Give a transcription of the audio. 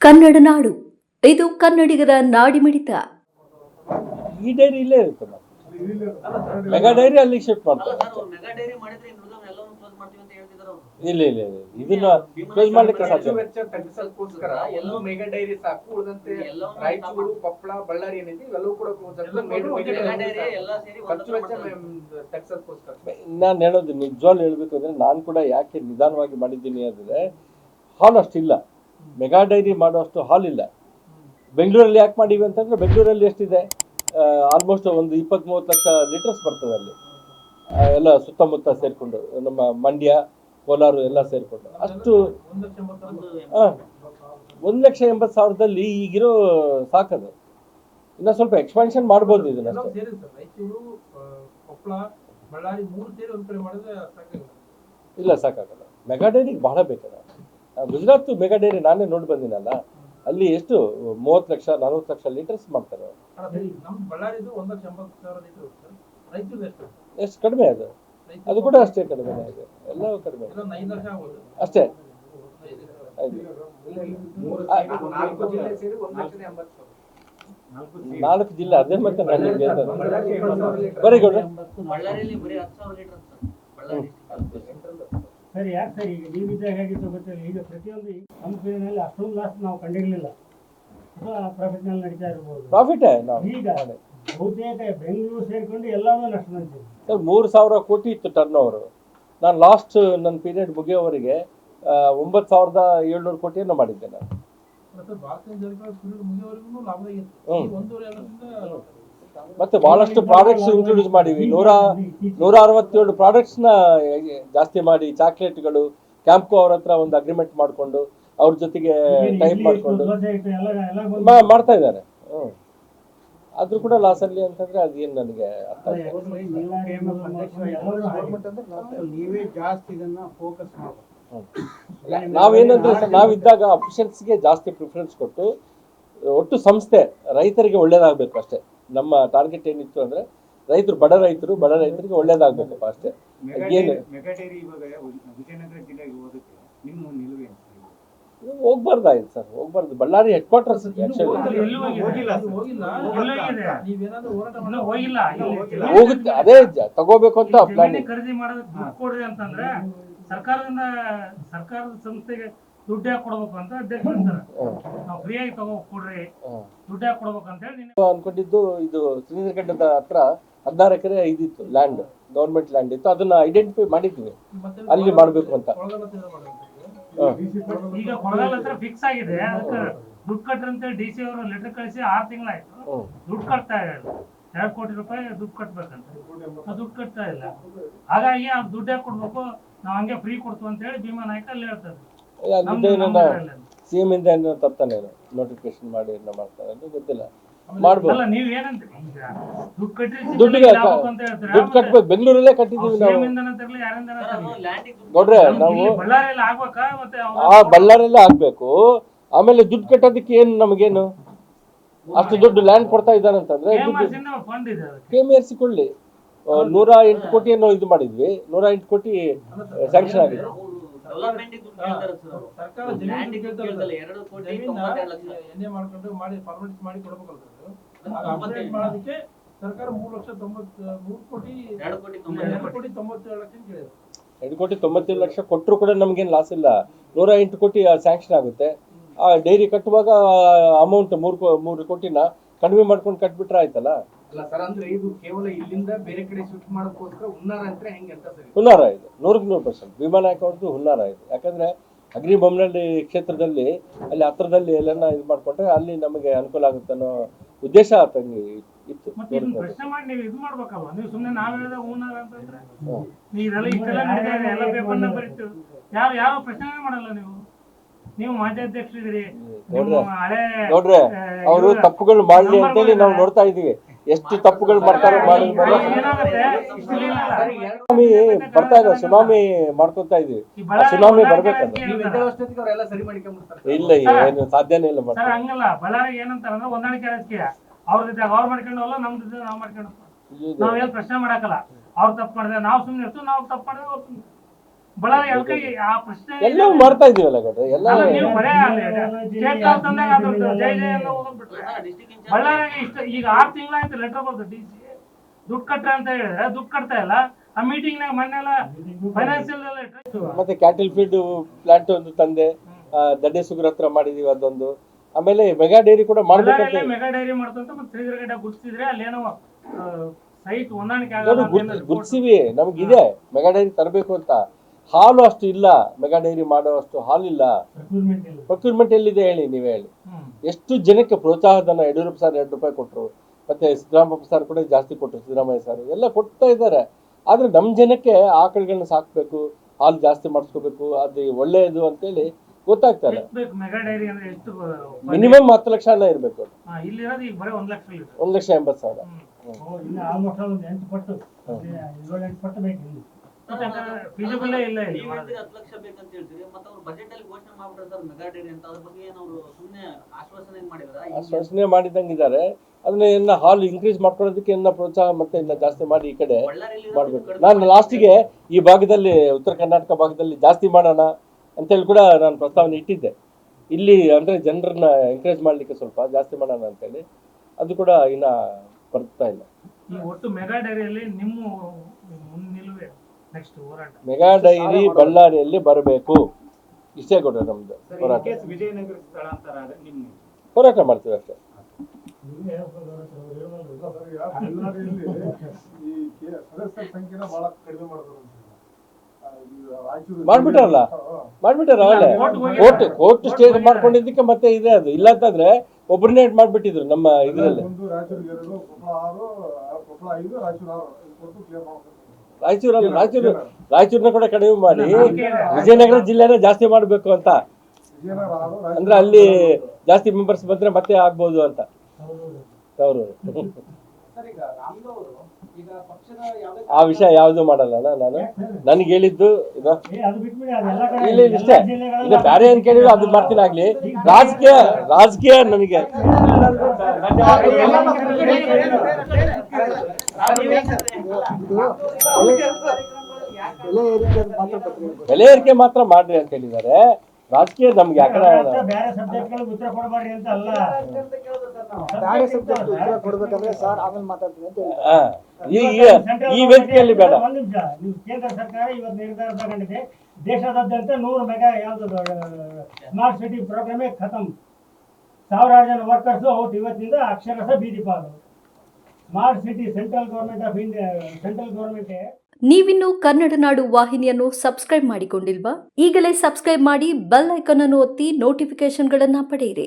ಕನ್ನಡ ನಾಡು. ಇದು ಕನ್ನಡಿಗರ ನಾಡಿಮಿಡಿತ ಈ ಡೈರಿ ಇಲ್ಲೇ ಇರುತ್ತೆ ಮೆಗಾ ಡೈರಿ ಅಲ್ಲಿ ಶಿಫ್ಟ್ ಮಾಡ್ತಾರೆ. ಮೆಗಾ ಡೈರಿ ಮಾಡಿದ್ರೆ ಇನ್ನು ಕ್ಲೋಸ್ ಮಾಡ್ತೀವಿ ಅಂತ ಹೇಳ್ತಿದಾರೆ ಅವ್ರು ಇಲ್ಲ ಇಲ್ಲ ಇಲ್ಲ. ಇದನ್ನ ಕ್ಲೋಸ್ ಮಾಡ್ಲಿಕ್ಕೆ ಸಾಧ್ಯ ಇಲ್ಲ. ಮೆಗಾ ಡೈರಿ ಸಾಕು ಉಳಿದಂತೆ ರಾಯಚೂರು ಕೊಪ್ಪಳ ಬಳ್ಳಾರಿ ಏನಿದೆ ಇವೆಲ್ಲವೂ ಕೂಡ ಕ್ಲೋಸ್ ಖರ್ಚು ವೆಚ್ಚ ನಾನು ಹೇಳೋದು ನಿಜವಾಗ್ಲು ಹೇಳ್ಬೇಕು ಅಂದ್ರೆ ನಾನು ಕೂಡ ಯಾಕೆ ನಿಧಾನವಾಗಿ ಮಾಡಿದ್ದೀನಿ ಅಂದ್ರೆ ಹಾಲ್ ಅಷ್ಟಿಲ್ಲ ಮೆಗಾ ಡೈರಿ ಮಾಡುವಷ್ಟು ಹಾಲ್ ಇಲ್ಲ ಬೆಂಗಳೂರಲ್ಲಿ ಯಾಕೆ ಮಾಡಿವಿ ಅಂತಂದ್ರೆ ಬೆಂಗಳೂರಲ್ಲಿ ಎಷ್ಟಿದೆ? ಆಲ್ಮೋಸ್ಟ್ ಒಂದು ಇಪ್ಪತ್ತ್ ಮೂವತ್ತು ಲಕ್ಷ ಲೀಟರ್ಸ್ ಬರ್ತದೆ ಅಲ್ಲಿ. ಎಲ್ಲ ಸುತ್ತಮುತ್ತ ಸೇರಿಕೊಂಡು ನಮ್ಮ ಮಂಡ್ಯ ಕೋಲಾರ ಎಲ್ಲ ಸೇರಿಕೊಂಡು. ಅಷ್ಟು ಒಂದು ಲಕ್ಷ ಎಂಬತ್ತು ಸಾವಿರದಲ್ಲಿ ಈಗಿರೋ ಸಾಕದು. ಇನ್ನ ಸ್ವಲ್ಪ ಎಕ್ಸ್ಪಾನ್ಷನ್ ಮಾಡ್ಬೋದು ಇದನ್ನ ಇಲ್ಲ ಸಾಕಾಗಲ್ಲ. ಮೆಗಾ ಡೈರಿಗೆ ಬಹಳ ಬೇಕಲ್ಲ ಗುಜರಾತ್ ಮೆಗಾ ಡೈರಿ ನಾನೇ ನೋಡಿ ಬಂದಿನಲ್ಲ ಅಲ್ಲಿ ಎಷ್ಟು? ಮೂವತ್ತು ಲಕ್ಷ ನಲವತ್ತು ಲಕ್ಷ ಲೀಟರ್ಸ್ ಮಾಡ್ತಾರೆ ಎಷ್ಟು? ಎಷ್ಟು ಕಡಿಮೆ ಅದು. ಅದು ಕೂಡ ಅಷ್ಟೇ ಕಡಿಮೆ ಇದೆ. ಎಲ್ಲವೂ ಕಡಿಮೆ ಅಷ್ಟೇ. ಐದು. ಇಲ್ಲ, ಮೂರು ನಾಲ್ಕು ಜಿಲ್ಲೆ ಅದೇ ಮತ್ತೆ. ಬರೀ ಗೌಡ್ರೆ. ಸರ್ ಯಾಕೆ ಸರಿ? ಈಗ ನೀವಿದ್ದಾಗ ಹೇಗಿತ್ತು ಗೊತ್ತಿಲ್ಲ ಈಗ ಪ್ರತಿಯೊಂದು ಕಂಪನಿನಲ್ಲಿ ಅಷ್ಟೊಂದು ಲಾಸ್ ನಾವು ಕಂಡಿರಲಿಲ್ಲ. ಪ್ರಾಫಿಟ್ನಲ್ಲಿ ನಡೀತಾ ಇರ್ಬೋದು. ಪ್ರಾಫಿಟೇ ನಾವು ಈಗ ಬಹುತೇಕ ಬೆಂಗಳೂರು ಸೇರಿಕೊಂಡು ಎಲ್ಲಾನು ನಷ್ಟ ನಂತಿದೆ ಸರ್ ಮೂರು ಸಾವಿರ ಕೋಟಿ ಇತ್ತು ಟರ್ನ್ ಓವರು ನಾನು ಲಾಸ್ಟ್ ನನ್ನ ಪೀರಿಯಡ್ ಮುಗಿಯೋವರೆಗೆ ಒಂಬತ್ತು ಸಾವಿರದ ಏಳ್ನೂರು ಕೋಟಿಯನ್ನು ಮಾಡಿದ್ದೆ ನಾನು. ಭಾರತೀಯ ಜನತಾ ಮುಗಿಯೋವರೆಗೂ ಲಾಭ ಒಂದೂವರೆ ಮತ್ತೆ ಬಹಳಷ್ಟು ಪ್ರಾಡಕ್ಟ್ಸ್ ಇಂಟ್ರೊಡ್ಯೂಸ್ ಮಾಡಿವಿ ನೂರ ನೂರ ಅರವತ್ತೇಳು ನ ಜಾಸ್ತಿ ಮಾಡಿ ಚಾಕ್ಲೇಟ್ಗಳು ಕ್ಯಾಂಪ್ಕೋ ಅವ್ರ ಹತ್ರ ಒಂದು ಅಗ್ರಿಮೆಂಟ್ ಮಾಡಿಕೊಂಡು ಅವ್ರ ಜೊತೆಗೆ ಟೈಪ್ ಮಾಡಿಕೊಂಡು ಮಾಡ್ತಾ ಇದ್ದಾರೆ. ಹ್ಮ್. ಆದ್ರೂ ಕೂಡ ಲಾಸ್ ಅಲ್ಲಿ ಅಂತಂದ್ರೆ ಅದೇನು ನನಗೆ ಅರ್ಥ. ನೀವೇ ಜಾಸ್ತಿ ಇದನ್ನ ಫೋಕಸ್. ನಾವೇನಂದ್ರೆ ನಾವಿದ್ದಾಗ ಅಫಿಷಿಯನ್ಸ್ಗೆ ಜಾಸ್ತಿ ಪ್ರಿಫರೆನ್ಸ್ ಕೊಟ್ಟು ಒಟ್ಟು ಸಂಸ್ಥೆ ರೈತರಿಗೆ ಒಳ್ಳೇದಾಗಬೇಕು ಅಷ್ಟೇ. ನಮ್ಮ ಟಾರ್ಗೆಟ್ ಏನಿತ್ತು ಅಂದ್ರೆ ರೈತರು ಬಡ ರೈತರು ಬಡ ರೈತರಿಗೆ ಒಳ್ಳೇದಾಗಬೇಕಪ್ಪ ಅಷ್ಟೇ ಏನು ಹೋಗ್ಬಾರ್ದಾಯ್ತು ಸರ್ ಹೋಗ್ಬಾರ್ದು. ಬಳ್ಳಾರಿ ಹೆಡ್ ಕ್ವಾರ್ಟರ್ಸ್ ಹೋಗುತ್ತೆ. ಅದೇ ತಗೋಬೇಕು ಅಂತ ಪ್ಲಾನಿಂಗ್ ಖರೀದಿ ಮಾಡೋದಕ್ಕೆ ದುಡ್ಡು ಕೊಡ್ರಿ ಅಂತಂದ್ರೆ ಸರ್ಕಾರದಿಂದ ಸರ್ಕಾರದ ಸಂಸ್ಥೆಗೆ ದುಡ್ಡು ಕೊಡ್ಬೇಕು ಅಂತ ಅಧ್ಯಕ್ಷ ಅಂತಾರೆ. ನಾವು ಫ್ರೀಯಾಗಿ ತಗೋ ಕೊಡ್ರಿ. ದುಡ್ಡು ಕೊಡ್ಬೇಕು ಅಂತ ಹೇಳಿ ಅನ್ಕೊಂಡಿದ್ದು ಇದು ಶ್ರೀಧರಗಡ್ಡದ ಹತ್ರ ಹದಿನಾರು ಎಕರೆ ಇದಿತ್ತು ಲ್ಯಾಂಡ್ ಗೌರ್ಮೆಂಟ್ ಲ್ಯಾಂಡ್ ಇತ್ತು. ಅದನ್ನ ಐಡೆಂಟಿಫೈ ಮಾಡಿದ್ವಿ. ಅಲ್ಲಿ ಮಾಡ್ಬೇಕು ಅಂತ. ಈಗ ಕೊಳಗಾಲ ಹತ್ರ ಫಿಕ್ಸ್ ಆಗಿದೆ. ಅದಕ್ಕೆ ದುಡ್ಡು ಕಟ್ರಿ ಅಂತ ಡಿ ಸಿ ಅವರು ಲೆಟರ್ ಕಳಿಸಿ ಆರು ತಿಂಗಳಾಯ್ತು. ದುಡ್ಡು ಕಟ್ತಾ ಇಲ್ಲ ಎರಡು ಕೋಟಿ ರೂಪಾಯಿ ದುಡ್ಡು ಕಟ್ಬೇಕಂತ. ದುಡ್ಡು ಕಟ್ತಾ ಇಲ್ಲ. ಹಾಗಾಗಿ ಆ ದುಡ್ಡೇ ಕೊಡ್ಬೇಕು. ನಾವು ಹಂಗೆ ಫ್ರೀ ಕೊಡ್ತು ಅಂತ ಹೇಳಿ ಭೀಮಾ ನಾಯ್ಕ ಅಲ್ಲಿ ಹೇಳ್ತಾರೆ ಅಲ್ಲಿಂದ ಏನನ್ನ ನಮ್ದು ಸಿ ಎಂ ಇಂದ ಏನೋ ತರ್ತಾನೆ ನೋಟಿಫಿಕೇಶನ್ ಮಾಡಿ ಏನೋ ಮಾಡ್ತಾರೆ. ಅಂತ ಗೊತ್ತಿಲ್ಲ. ಮಾಡ್ಬೋದು. ದುಡ್ಡಿಗೆ ಲಾಭ ಅಂತ ಹೇಳ್ತೀರಾ? ದುಡ್ಡು ಕಟ್ಬೇಕು. ಬೆಂಗಳೂರಲ್ಲೇ ಕಟ್ಟಿದೀವಿ ನಾವು. CM ಇಂದನೇ ತರ್ಲಿ, ಯಾರಿಂದನೇ ತರ್ಲಿ. ನೋಡ್ರೆ ನಾವು ಇಲ್ಲಿ ಬಳ್ಳಾರಿಯಲ್ಲಿ ಆಗ್ಬೇಕಾ ಮತ್ತೆ ಆ ಬಳ್ಳಾರಲ್ಲೇ ಆಗ್ಬೇಕು. ಆಮೇಲೆ ದುಡ್ಡು ಕಟ್ಟೋದಕ್ಕೆ ಏನು ನಮಗೇನು? ಅಷ್ಟು ದುಡ್ಡು ಲ್ಯಾಂಡ್ ಕೊಡ್ತಾ ಇದ್ದಾರೆ ಅಂತಂದ್ರೆ ಇಂದ ಫಂಡ್ ಇದೆ ಅದಕ್ಕೆ. ಕೆ ಎಂ ಸಿ ಕೊಳ್ಳಿ ಆ, ನೂರ ಎಂಟು ಕೋಟಿ ಏನೋ ಇದು ಮಾಡಿದ್ವಿ. ನೂರ ಎಂಟು ಕೋಟಿ ಸ್ಯಾಂಕ್ಷನ್ ಆಗಿದೆ. ಸರ್ಕಾರ ಎರಡು ಕೋಟಿ ಮಾಡ್ಕೊಂಡು ಮಾಡಿ ಫಾರ್ಮಾಲಿಟಿ ಮಾಡಿ ಕೊಡ್ಬೇಕಲ್ಲ ಸರ್ ತೊಂಬತ್ತೇಳು. ಅಪ್ಡೇಟ್ ಮಾಡೋದಕ್ಕೆ ಸರ್ಕಾರ ಮೂರು ಲಕ್ಷ ತೊಂಬತ್ ಮೂರು ಕೋಟಿ ಎರಡು ಕೋಟಿ ಎರಡು ತೊಂಬತ್ತೆರಡು ಕೋಟಿ ತೊಂಬತ್ತೇಳು ಲಕ್ಷ ಕೇಳಿದ್ರು ಎರಡು ಕೋಟಿ ತೊಂಬತ್ತೇಳು ಲಕ್ಷ ಕೊಟ್ಟರು ಕೂಡ ನಮ್ಗೇನು ಲಾಸ್ ಇಲ್ಲ. ನೂರ ಎಂಟು ಕೋಟಿ ಸ್ಯಾಂಕ್ಷನ್ ಆಗುತ್ತೆ. ಆ ಡೈರಿ ಕಟ್ಟುವಾಗ ಅಮೌಂಟ್ ಮೂರು ಮೂರು ಕೋಟಿನ ಕಡಿಮೆ ಮಾಡ್ಕೊಂಡು ಕಟ್ಬಿಟ್ರೆ ಆಯ್ತಲ್ಲ? ಅಲ್ಲ ಸರ್ ಅಂದ್ರೆ ಇದು ಕೇವಲ ಇಲ್ಲಿಂದ ಬೇರೆ ಕಡೆ ಶಿಫ್ಟ್ ಮಾಡೋದಕ್ಕೋಸ್ಕರ ಉನ್ನಾರ ಅಂತ ಹೆಂಗೆ ಅಂತ ಸರ್ ಇದು? ಹುನ್ನಾರ ಇದೆ. ನೂರಕ್ಕೆ ನೂರು ಪರ್ಸೆಂಟ್ ವಿಮಾನ ಹಾಕೋದು ಹುನ್ನಾರ ಇದೆ. ಯಾಕಂದ್ರೆ ಅಗ್ರಿ ಬೊಮ್ಮನಹಳ್ಳಿ ಕ್ಷೇತ್ರದಲ್ಲಿ ಅಲ್ಲಿ ಹತ್ರದಲ್ಲಿ ಎಲ್ಲನ್ನ ಇದು ಮಾಡ್ಕೊಂಡ್ರೆ ಅಲ್ಲಿ ನಮಗೆ ಅನುಕೂಲ ಆಗುತ್ತೆ ಅನ್ನೋ ಉದ್ದೇಶ ಆತಂಗೆ ಇತ್ತು. ಮತ್ತೆ ಇದನ್ನ ಪ್ರಶ್ನೆ ಮಾಡಿ ನೀವು ಇದು ನೀವು ಸುಮ್ಮನೆ ನಾವ್ ಹೇಳಿದ ಅಂತಂದ್ರೆ ಇಷ್ಟೆಲ್ಲ ನಡೀತಾ ಇದೆ ಎಲ್ಲ ಪೇಪರ್ನ ಯಾರು ಯಾವ ಪ್ರಶ್ನೆ ಮಾಡಲ್ಲ ನೀವು. ನೀವು ನೋಡ್ರೆ ಹಳೆ ನೋಡ್ರೆ ಅವರು ತಪ್ಪುಗಳು ಮಾಡ್ಲಿ ಅಂತೇಳಿ ನಾವು. ನೋಡ್ತಾ ಇದೀವಿ ಎಷ್ಟು ತಪ್ಪುಗಳು ಬರ್ತಾರೆ ಸುನಾಮಿ ಬರ್ತಾ ಇದೆ ಸುನಾಮಿ ಮಾಡ್ಕೊತಾ ಇದೀವಿ ಬಳ್ಳಾರಿ ಸುನಾಮಿ ಬರ್ಬೇಕಂತ ಬರ್ಬೇಕದು ರಾಜಕೀಯ ನೀವು ಹೇಳ್ತಾರೆ. ಇದ್ದಷ್ಟೊತ್ತಿಗೆ ಅವರೆಲ್ಲ ಸರಿ ಮಾಡಿಕೊಂಡ್ಬಿಡ್ತಾರೆ ಇಲ್ಲ ಏನು ಸಾಧ್ಯನೇ ಇಲ್ಲ ಸರ್ ಮಾಡ್ತಾರೆ ಹಂಗಲ್ಲ ಬಳ್ಳಾರಿಗೆ ಏನಂತಾರ ಅಂದ್ರೆ ಹೊಂದಾಣಿಕೆ ರಾಜಕೀಯ. ಜೊತೆ ಅವ್ರು ಮಾಡ್ಕೊಂಡು ಹೋಗಲ್ಲ ಜೊತೆ ನಾವು ಮಾಡ್ಕೊಂಡು. ನಾವ್ ಏನ್ ಪ್ರಶ್ನೆ ಮಾಡಕ್ಕಲ್ಲ. ಅವ್ರು ತಪ್ಪು ಮಾಡಿದ್ರೆ ನಾವು ಸುಮ್ಮನೆ ಇರ್ತೀವಿ ನಾವು ತಪ್ಪು ಮಾಡಿದ್ರೆ ಎಲ್ಲವೂ ಮಾಡ್ತಾ ಇದೀವಲ್ಲ ಗೌಡ್ರೆ ಎಲ್ಲ ಬಳ್ಳಾರಿಗೆ ಇಷ್ಟ ಈಗ ಆರು ತಿಂಗಳಾಯ್ತು ಲೆಟರ್ ಬಂತು ಡಿ ಸಿ ದುಡ್ಡು ಕಟ್ಟ ಅಂತ ಹೇಳಿದ್ರೆ ದುಡ್ಡು ಕಟ್ತಾ ಇಲ್ಲ. ಆ ಮೀಟಿಂಗ್ ನಾಗ ಮೊನ್ನೆಲ್ಲ ಫೈನಾನ್ಸಿಯಲ್ ಮತ್ತೆ ಕ್ಯಾಟಲ್ ಫೀಡ್ ಪ್ಲಾಂಟ್ ಒಂದು ತಂದೆ ಆ, ದಡ್ಡೆ ಸುಗ್ರ ಹತ್ರ ಮಾಡಿದೀವಿ ಅದೊಂದು. ಆಮೇಲೆ ಮೆಗಾ ಡೈರಿ ಕೂಡ ಮಾಡ್ಬೇಕಂತ ಮೆಗಾ ಡೈರಿ ಮಾಡ್ತಂತ ಮತ್ತೆ ಶ್ರೀಧರಗಡ್ಡೆ ಗುಡ್ಸಿದ್ರೆ ಅಲ್ಲೇನೋ ಸೈಟ್ ಹೊಂದಾಣಿಕೆ ಗುಡ್ಸಿವಿ ನಮ್ಗಿದೆ. ಮೆಗಾ ಡೈರಿ ತರಬೇಕು ಅಂತ. ಹಾಲು ಅಷ್ಟು ಇಲ್ಲ ಮೆಗಾ ಡೈರಿ ಮಾಡೋ ಅಷ್ಟು ಹಾಲಿಲ್ಲ ಪ್ರೊಕ್ಯೂರ್ಮೆಂಟ್ ಎಲ್ಲಿದೆ ಹೇಳಿ ನೀವು ಹೇಳಿ. ಎಷ್ಟು ಜನಕ್ಕೆ ಪ್ರೋತ್ಸಾಹಧನ ಯಡಿಯೂರಪ್ಪ ಸರ್ ಎರಡು ರೂಪಾಯಿ ಕೊಟ್ಟರು ಮತ್ತೆ ಸಿದ್ದರಾಮಯ್ಯ ಸರ್ ಕೂಡ ಜಾಸ್ತಿ ಕೊಟ್ಟರು ಸಿದ್ದರಾಮಯ್ಯ ಸರ್ ಎಲ್ಲ ಕೊಡ್ತಾ ಇದ್ದಾರೆ. ಆದರೆ ನಮ್ಮ ಜನಕ್ಕೆ ಆಕಳುಗಳನ್ನ ಸಾಕ್ಬೇಕು ಹಾಲು ಜಾಸ್ತಿ ಮಾಡಿಸ್ಕೋಬೇಕು ಅದು ಒಳ್ಳೆಯದು ಅಂತೇಳಿ ಗೊತ್ತಾಗ್ತಾ ಇಲ್ಲ ಮೆಗಾ ಡೈರಿ ಅಂದ್ರೆ ಎಷ್ಟು ಮಿನಿಮಮ್ ಹತ್ತು ಲಕ್ಷ ಅನ್ನ ಇರಬೇಕು ಒಂದ್ ಲಕ್ಷ ಎಂಬತ್ತು ಸಾವಿರ. ಫಿಸಿಬಲೇ ಇಲ್ಲ ಇಲ್ಲಿ ನೀವ್. ಹೇಳ್ತೀರಿ ಹತ್ತು ಲಕ್ಷ ಬೇಕಂತ ಹೇಳ್ತೀರಿ. ಮತ್ತೆ ಅವ್ರು ಬಜೆಟ್ ಅಲ್ಲಿ ಘೋಷಣೆ ಮಾಡ್ಬಿಟ್ಟಿರ್ತಾರೆ ಸರ್ ಮೆಗಾ ಡೇರಿ ಅಂತ. ಅದ್ರ ಬಗ್ಗೆ ಏನು ಅವರು ಸುಮ್ಮನೆ ಆಶ್ವಾಸನೆ ಮಾಡಿದ್ರ? ಆಶ್ವಾಸನೆ ಮಾಡಿದಂಗಿದ್ದಾರೆ. ಅದನ್ನ ಇನ್ನ ಹಾಲ್ ಇನ್ಕ್ರೀಸ್ ಮಾಡ್ಕೊಳ್ಳೋದಕ್ಕೆ ಇನ್ನ ಪ್ರೋತ್ಸಾಹ ಮತ್ತೆ ಇನ್ನ ಜಾಸ್ತಿ ಮಾಡಿ ಈ ಕಡೆ ಮಾಡ್ಬೇಕು. ನಾನು ಲಾಸ್ಟಿಗೆ ಈ ಭಾಗದಲ್ಲಿ ಉತ್ತರ ಕರ್ನಾಟಕ ಭಾಗದಲ್ಲಿ ಜಾಸ್ತಿ ಮಾಡೋಣ ಅಂತೇಳಿ ಕೂಡ ನಾನು ಪ್ರಸ್ತಾವನೆ ಇಟ್ಟಿದ್ದೆ. ಇಲ್ಲಿ ಅಂದ್ರೆ ಜನರನ್ನ ಎಂಕರೇಜ್ ಮಾಡ್ಲಿಕ್ಕೆ ಸ್ವಲ್ಪ ಜಾಸ್ತಿ ಮಾಡೋಣ ಅಂತೇಳಿ ಅದು ಕೂಡ ಇನ್ನ ಬರ್ತಾ ಇಲ್ಲ. ಈ ಒಟ್ಟು ಮೆಗಾ ಡೈರಿಯಲ್ಲಿ ನಿಮ್ಮ ಮೆಗಾ ಡೈರಿ ಬಳ್ಳಾರಿಯಲ್ಲಿ ಬರಬೇಕು. ಇಷ್ಟೇ ಕೊಟ್ಟರೆ ನಮ್ದು. ಹೋರಾಟ ಹೋರಾಟ. ಮಾಡ್ತೀವಿ ಅಷ್ಟೇ ಬಳ್ಳಾರಿಯಲ್ಲಿ ಈ ಸದಸ್ಯರ ಸಂಖ್ಯೆನ ಬಹಳ ಕಡಿಮೆ ಮಾಡಿದ್ರು ಅಂತ. ಆ, ಈ ರಾಯಚೂರು ಮಾಡ್ಬಿಟ್ರಲ್ಲ? ಮಾಡ್ಬಿಟ್ಟಾರ ಅವಲೇ ಕೋರ್ಟ್ ಕೋರ್ಟ್ ಸ್ಟೇಜ್ ಮಾಡ್ಕೊಂಡಿದ್ದಕ್ಕೆ ಮತ್ತೆ ಇದೆ ಅದು. ಇಲ್ಲ ಅಂತಂದ್ರೆ ಒಬ್ಬರನ್ನೇ ಮಾಡ್ಬಿಟ್ಟಿದ್ರು ನಮ್ಮ ಇದರಲ್ಲಿ. ಇದು ರಾಯಚೂರಲ್ಲಿ ರಾಯಚೂರು ರಾಯಚೂರನ್ನ ಕೂಡ ಕಡಿಮೆ ಮಾಡಿ. ವಿಜಯನಗರ ಜಿಲ್ಲೆನ ಜಾಸ್ತಿ ಮಾಡಬೇಕು ಅಂತ. ಅಂದ್ರೆ ಅಲ್ಲಿ ಜಾಸ್ತಿ ಮೆಂಬರ್ಸ್ ಬಂದ್ರೆ ಮತ್ತೆ ಆಗ್ಬೋದು ಅಂತ. ಅವರು ಆ ವಿಷಯ ಯಾವ್ದು ಮಾಡಲ್ಲ ನಾನು? ನನಗೆ ಹೇಳಿದ್ದು ಇದು ಇಲ್ಲ ಇಷ್ಟೇ. ಈಗ ಬೇರೆ ಏನ್ ಕೇಳಿದ್ರು ಅದು ಮಾಡ್ತೀನಿ ಆಗ್ಲಿ. ರಾಜಕೀಯ ರಾಜಕೀಯ ನನಗೆ ಬೆಲೆ ಏರಿಕೆ ಮಾತ್ರ ಮಾಡ್ರಿ ಅಂತ ಹೇಳಿದ್ದಾರೆ. ರಾಜಕೀಯ ನಮ್ಗೆ ಯಾಕಡೆ ಬೇರೆ ಸಬ್ಜೆಕ್ಟ್ಗಳು ಉತ್ತರ ಕೊಡಬೇಡ್ರಿ ಅಂತ ಅಲ್ಲ. ಬೇರೆ ಸಬ್ಜೆಕ್ಟ್ ಉತ್ತರ ಕೊಡ್ಬೇಕಂದ್ರೆ ಸರ್ ಆಮೇಲೆ ಮಾತಾಡ್ತೀನಿ ಅಂತ ಈ ಈ- ಈ ವೇದಿಕೆಯಲ್ಲಿ ಬೇಡ. ಒಂದ್ ನಿಮಿಷ. ನೀವು ಕೇಂದ್ರ ಸರ್ಕಾರ ಇವತ್ತು ನಿರ್ಧಾರ ತಗೊಂಡಿದೆ. ದೇಶದಾದ್ಯಂತ ನೂರು ಮೆಗಾ ಯಾವ್ದು ಸ್ಮಾರ್ಟ್ ಸಿಟಿ ಪ್ರೋಗ್ರಾಮೇ ಖತಮ್. ಸಾವಿರಾರು ಜನ ವರ್ಕರ್ಸ್ ಔಟ್ ಇವತ್ತಿನಿಂದ ಅಕ್ಷರಶಃ ಬೀದಿ ಪಾಲು. Smart city central of India central ನೀವಿನ್ನು ಕನ್ನಡ ನಾಡು ವಾಹಿನಿಯನ್ನು ಸಬ್ಸ್ಕ್ರೈಬ್ ಮಾಡಿಕೊಂಡಿಲ್ವಾ? ಈಗಲೇ ಸಬ್ಸ್ಕ್ರೈಬ್ ಮಾಡಿ ಬೆಲ್ ಐಕಾನ್ ಅನ್ನು ಒತ್ತಿ ನೋಟಿಫಿಕೇಶನ್ಗಳನ್ನು ಪಡೆಯಿರಿ.